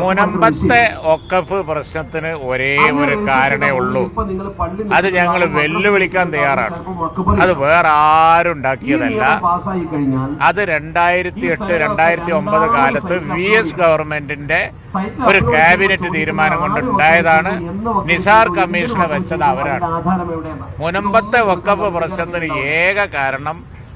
മുനമ്പത്തെ ഒക്കഫ് പ്രശ്നത്തിന് ഒരേ ഒരു കാരണേ ഉള്ളൂ. അത് ഞങ്ങൾ വെല്ലുവിളിക്കാൻ തയ്യാറാണ്. അത് വേറെ ആരും ഉണ്ടാക്കിയതല്ല. അത് രണ്ടായിരത്തി എട്ട് രണ്ടായിരത്തി ഒമ്പത് കാലത്ത് വി എസ് ഗവൺമെന്റിന്റെ ഒരു ക്യാബിനറ്റ് തീരുമാനം കൊണ്ടുണ്ടായതാണ്. നിസാർ കമ്മീഷനെ വെച്ചത് അവരാണ്. മുനമ്പത്തെ ഒക്കഫ് പ്രശ്നത്തിന് ഏക കാരണം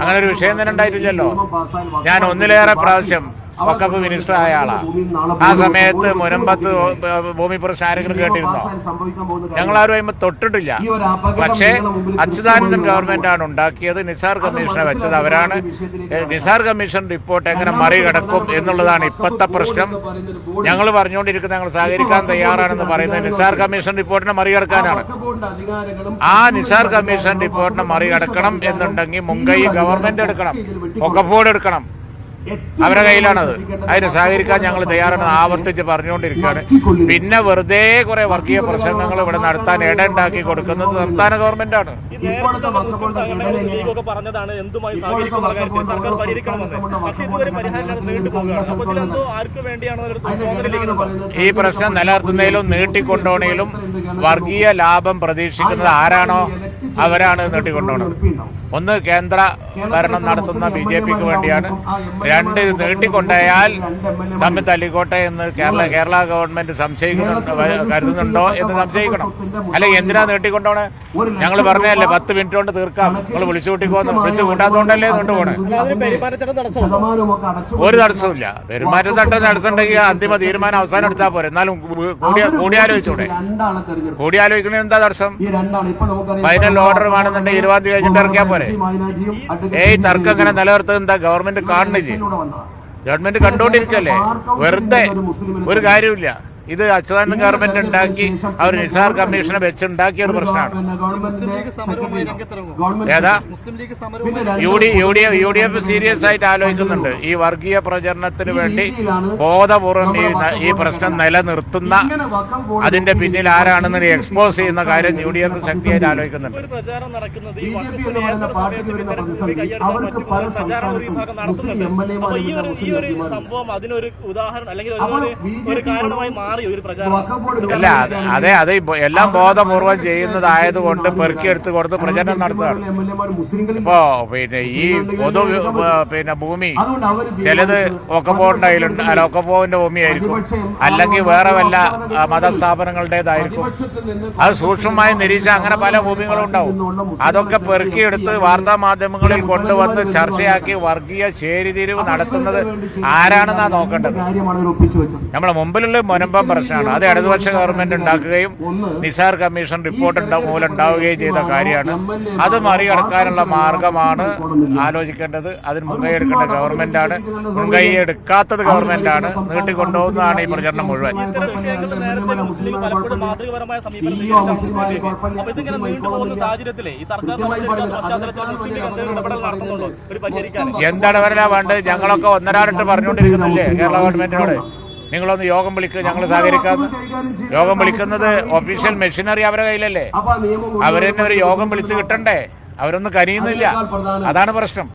അങ്ങനെ ഒരു വിഷയം തന്നെ ഉണ്ടായിട്ടില്ലല്ലോ. ഞാൻ ഒന്നിലേറെ പ്രാവശ്യം വക്കഫ് മിനിസ്റ്റർ ആയ ആളാണ്. ആ സമയത്ത് മുരമ്പത്ത് ഭൂമി പ്രശ്നം ആരെങ്കിലും കേട്ടിരുന്നോ? ഞങ്ങളാരും അതിന് തൊട്ടിട്ടില്ല. പക്ഷേ അച്യുതാനന്ദൻ ഗവൺമെന്റ് ആണ് ഉണ്ടാക്കിയത്. നിസാർ കമ്മീഷനെ വെച്ചത് അവരാണ്. നിസാർ കമ്മീഷൻ റിപ്പോർട്ട് എങ്ങനെ മറികടക്കും എന്നുള്ളതാണ് ഇപ്പോഴത്തെ പ്രശ്നം. ഞങ്ങൾ പറഞ്ഞുകൊണ്ടിരിക്കുന്നത് ഞങ്ങൾ സഹകരിക്കാൻ തയ്യാറാണെന്ന് പറയുന്നത് നിസാർ കമ്മീഷൻ റിപ്പോർട്ടിനെ മറികടക്കാനാണ്. ആ നിസാർ കമ്മീഷൻ റിപ്പോർട്ടിനെ മറികടക്കണം എന്നുണ്ടെങ്കിൽ മുംബൈ ഗവൺമെന്റ് എടുക്കണം. ഒക്കപ്പോട് എടുക്കണം. അവരുടെ കയ്യിലാണത്. അതിന് സഹകരിക്കാൻ ഞങ്ങൾ തയ്യാറാണ് ആവർത്തിച്ച് പറഞ്ഞുകൊണ്ടിരിക്കുകയാണ്. പിന്നെ വെറുതെ കുറെ വർഗീയ പ്രസംഗങ്ങൾ ഇവിടെ നടത്താൻ ഇടണ്ടാക്കി കൊടുക്കുന്നത് സംസ്ഥാന ഗവൺമെന്റാണ്. ഈ പ്രശ്നം നിലനിർത്തുന്നതിലും നീട്ടിക്കൊണ്ടോണയിലും വർഗീയ ലാഭം പ്രതീക്ഷിക്കുന്നത് ആരാണോ അവരാണ് നീട്ടിക്കൊണ്ടോണത്. ഒന്ന് കേന്ദ്ര ഭരണം നടത്തുന്ന ബി ജെ പിക്ക് വേണ്ടിയാണ്. രണ്ട് ഇത് നീട്ടിക്കൊണ്ടായാൽ തമ്മിൽ തല്ലിക്കോട്ടെ എന്ന് കേരള കേരള ഗവൺമെന്റ് സംശയിക്കുന്നുണ്ടോ കരുതുന്നുണ്ടോ എന്ന് സംശയിക്കണം. അല്ലെങ്കിൽ എന്തിനാ നീട്ടിക്കൊണ്ടോണ്? ഞങ്ങൾ പറഞ്ഞല്ലേ പത്ത് മിനിറ്റ് കൊണ്ട് തീർക്കാം. നിങ്ങൾ വിളിച്ചു കൂട്ടിക്കോന്ന് വിളിച്ചു കൂട്ടാത്തോണ്ടല്ലേ കൊണ്ടുപോണേ? ഒരു തടസ്സവും പെരുമാറ്റം തട്ടം തടസ്സമുണ്ടെങ്കിൽ അന്തിമ തീരുമാനം അവസാനം എടുത്താൽ പോരെ. എന്നാലും കൂടി കൂടിയാലോചിച്ചൂടെ. കൂടിയാലോചിക്കണ എന്താ തടസ്സം? ഫൈനൽ ഓർഡർ വേണമെന്നുണ്ടെങ്കിൽ ഇരുപത് തീയതി കഴിഞ്ഞിട്ട് ഇറക്കിയാൽ പോരെ. ഏയ് തർക്കം അങ്ങനെ നിലനിർത്തുന്നത് എന്താ? ഗവൺമെന്റ് കാണുന്നില്ലേ? ഗവൺമെന്റ് കണ്ടോണ്ടിരിക്കല്ലേ? വെറുതെ ഒരു കാര്യമില്ല ഇത് അച്യുതാനന്ദൻ ഗവൺമെന്റ് ഉണ്ടാക്കി അവർ നിസാർ കമ്മീഷനെ വെച്ചുണ്ടാക്കിയ ഒരു പ്രശ്നമാണ്. ഏതാ? U D U D U D F serious ആയിട്ട് ആലോചിക്കുന്നുണ്ട്. ഈ വർഗീയ പ്രചരണത്തിന് വേണ്ടി ബോധപൂർവം ഈ പ്രശ്നം നിലനിർത്തുന്ന അതിന്റെ പിന്നിൽ ആരാണെന്ന് എക്സ്പോസ് ചെയ്യുന്ന കാര്യം യു ഡി എഫ് ശക്തിയായിട്ട് ആലോചിക്കുന്നുണ്ട്. ഒരു പ്രചാരണം നടക്കുന്നത് ഈ ഒരു സംഭവം അതിനൊരു ഉദാഹരണം അല്ലെങ്കിൽ ഒരു കാരണമായി മാറി അല്ല അതെ അതെ എല്ലാം ബോധപൂർവം ചെയ്യുന്നതായതുകൊണ്ട് പെറുക്കിയെടുത്ത് കൊടുത്ത് പ്രചരണം നടത്തുകയാണ്. ഇപ്പോ പിന്നെ ഈ പൊതു പിന്നെ ഭൂമി ചിലത് ഒക്കപ്പോന്റെ കയ്യിലുണ്ട്. അല്ല ഒക്കപ്പോവിന്റെ ഭൂമിയായിരിക്കും. അല്ലെങ്കിൽ വേറെ വല്ല മതസ്ഥാപനങ്ങളുടേതായിരിക്കും. അത് സൂക്ഷ്മമായി നിരീക്ഷിച്ച അങ്ങനെ പല ഭൂമികളും ഉണ്ടാവും. അതൊക്കെ പെറുക്കിയെടുത്ത് വാർത്താ മാധ്യമങ്ങളിൽ കൊണ്ടുവന്ന് ചർച്ചയാക്കി വർഗീയ ചേരിതിരിവ് നടത്തുന്നത് ആരാണെന്നാ നോക്കേണ്ടത്? നമ്മളെ മുമ്പിലുള്ള മുനമ്പം പ്രശ്നമാണ്. അത് ഇടതുപക്ഷ ഗവൺമെന്റ് ഉണ്ടാക്കുകയും നിസാർ കമ്മീഷൻ റിപ്പോർട്ട് ഉണ്ടാ- മൂലം ഉണ്ടാവുകയും ചെയ്ത കാര്യമാണ്. അത് മറികടക്കാനുള്ള മാർഗമാണ് ആലോചിക്കേണ്ടത്. അതിന് മുൻകൈ എടുക്കേണ്ട ഗവൺമെന്റാണ് മുൻകൈ എടുക്കാത്തത് ഗവൺമെന്റാണ് നീട്ടിക്കൊണ്ടുപോകുന്നതാണ് ഈ പ്രചരണം മുഴുവൻ. എന്താണ് വരല വേണ്ടത്? ഞങ്ങളൊക്കെ ഒന്നരാടിട്ട് പറഞ്ഞുകൊണ്ടിരിക്കുന്നില്ലേ കേരള ഗവൺമെന്റിനോട് നിങ്ങളൊന്ന് യോഗം വിളിക്കുക ഞങ്ങൾ സഹകരിക്കാന്ന് യോഗം വിളിക്കുന്നത് ഒഫീഷ്യൽ മെഷീനറി അവരുടെ കയ്യിലല്ലേ? അവരെന്നെ ഒരു യോഗം വിളിച്ച് കിട്ടണ്ടേ? അവരൊന്നും കനിയുന്നില്ല. അതാണ് പ്രശ്നം.